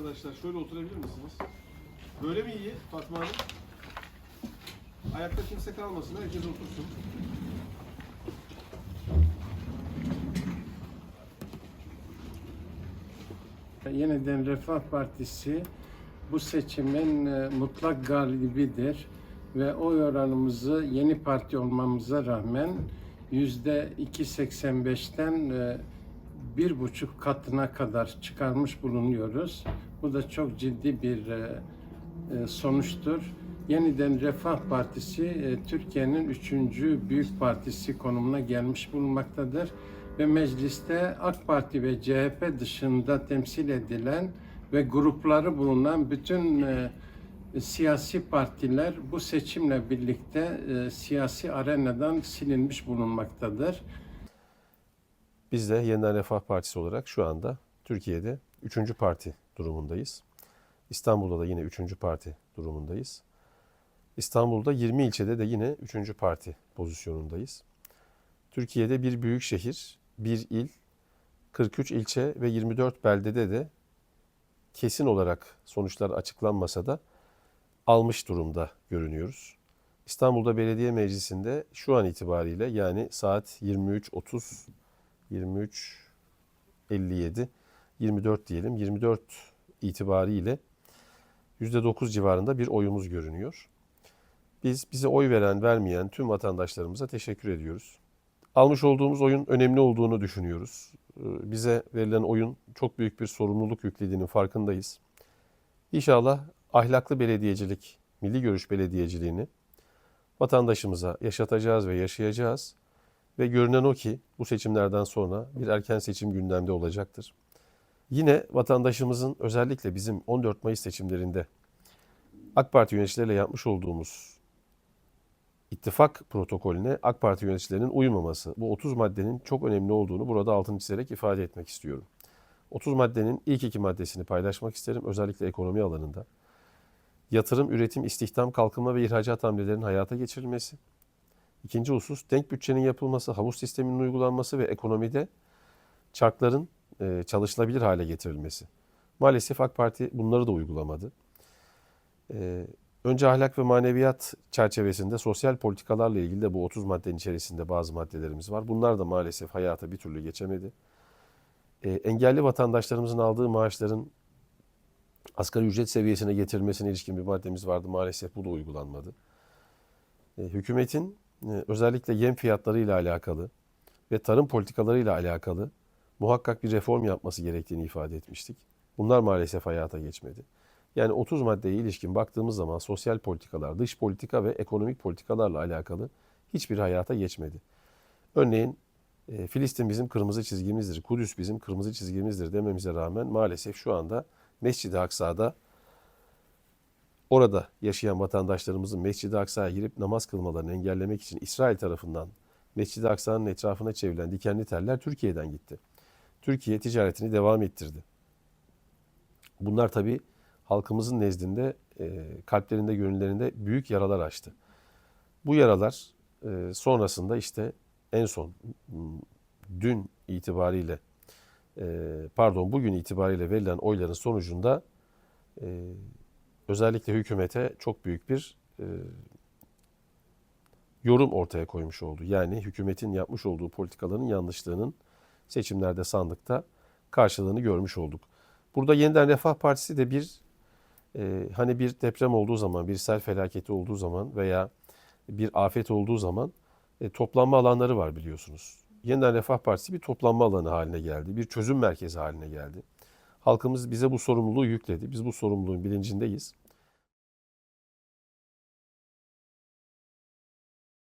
arkadaşlar. Şöyle oturabilir misiniz? Böyle mi iyi Fatma Hanım? Ayakta kimse kalmasın. Herkes otursun. Yeniden Refah Partisi bu seçimin e, mutlak galibidir ve oy oranımızı yeni parti olmamıza rağmen yüzde 2.85'ten e, bir buçuk katına kadar çıkarmış bulunuyoruz. Bu da çok ciddi bir e, e, sonuçtur. Yeniden Refah Partisi e, Türkiye'nin üçüncü büyük partisi konumuna gelmiş bulunmaktadır ve mecliste AK Parti ve CHP dışında temsil edilen ve grupları bulunan bütün siyasi partiler bu seçimle birlikte siyasi arenadan silinmiş bulunmaktadır. Biz de Yeniden Refah Partisi olarak şu anda Türkiye'de üçüncü parti durumundayız. İstanbul'da da yine üçüncü parti durumundayız. İstanbul'da 20 ilçede de yine üçüncü parti pozisyonundayız. Türkiye'de bir büyük şehir, bir il, 43 ilçe ve 24 beldede de kesin olarak sonuçlar açıklanmasa da almış durumda görünüyoruz. İstanbul'da Belediye Meclisi'nde şu an itibariyle yani saat 23.30 23.57 24 diyelim 24 itibariyle %9 civarında bir oyumuz görünüyor. Biz bize oy veren vermeyen tüm vatandaşlarımıza teşekkür ediyoruz. Almış olduğumuz oyun önemli olduğunu düşünüyoruz. Ee, Bize verilen oyun çok büyük bir sorumluluk yüklediğinin farkındayız. İnşallah ahlaklı belediyecilik, milli görüş belediyeciliğini vatandaşımıza yaşatacağız ve yaşayacağız. Ve görünen o ki bu seçimlerden sonra bir erken seçim gündemde olacaktır. Yine vatandaşımızın özellikle bizim 14 Mayıs seçimlerinde AK Parti yöneticileriyle yapmış olduğumuz ittifak protokolüne AK Parti yöneticilerinin uymaması, bu 30 maddenin çok önemli olduğunu burada altını çizerek ifade etmek istiyorum. 30 maddenin ilk iki maddesini paylaşmak isterim özellikle ekonomi alanında. Yatırım, üretim, istihdam, kalkınma ve ihracat hamlelerinin hayata geçirilmesi. İkinci husus denk bütçenin yapılması, havuz sisteminin uygulanması ve ekonomide çarkların e, çalışılabilir hale getirilmesi. Maalesef AK Parti bunları da uygulamadı. E, önce ahlak ve maneviyat çerçevesinde sosyal politikalarla ilgili de bu 30 maddenin içerisinde bazı maddelerimiz var. Bunlar da maalesef hayata bir türlü geçemedi. E, engelli vatandaşlarımızın aldığı maaşların asgari ücret seviyesine getirilmesine ilişkin bir maddemiz vardı. Maalesef bu da uygulanmadı. Hükümetin özellikle yem fiyatları ile alakalı ve tarım politikaları ile alakalı muhakkak bir reform yapması gerektiğini ifade etmiştik. Bunlar maalesef hayata geçmedi. Yani 30 maddeye ilişkin baktığımız zaman sosyal politikalar, dış politika ve ekonomik politikalarla alakalı hiçbir hayata geçmedi. Örneğin e, Filistin bizim kırmızı çizgimizdir, Kudüs bizim kırmızı çizgimizdir dememize rağmen maalesef şu anda Mescid-i Aksa'da orada yaşayan vatandaşlarımızın Mescid-i Aksa'ya girip namaz kılmalarını engellemek için İsrail tarafından Mescid-i Aksa'nın etrafına çevrilen dikenli teller Türkiye'den gitti. Türkiye ticaretini devam ettirdi. Bunlar tabii halkımızın nezdinde, e, kalplerinde, gönüllerinde büyük yaralar açtı. Bu yaralar e, sonrasında işte en son m, dün itibariyle, e, pardon bugün itibariyle verilen oyların sonucunda özellikle hükümete çok büyük bir yorum ortaya koymuş oldu. Yani hükümetin yapmış olduğu politikaların yanlışlığının seçimlerde sandıkta karşılığını görmüş olduk. Burada yeniden Refah Partisi de bir e, hani bir deprem olduğu zaman, bir sel felaketi olduğu zaman veya bir afet olduğu zaman e, toplanma alanları var biliyorsunuz. Yeniden Refah Partisi bir toplanma alanı haline geldi, bir çözüm merkezi haline geldi. Halkımız bize bu sorumluluğu yükledi. Biz bu sorumluluğun bilincindeyiz.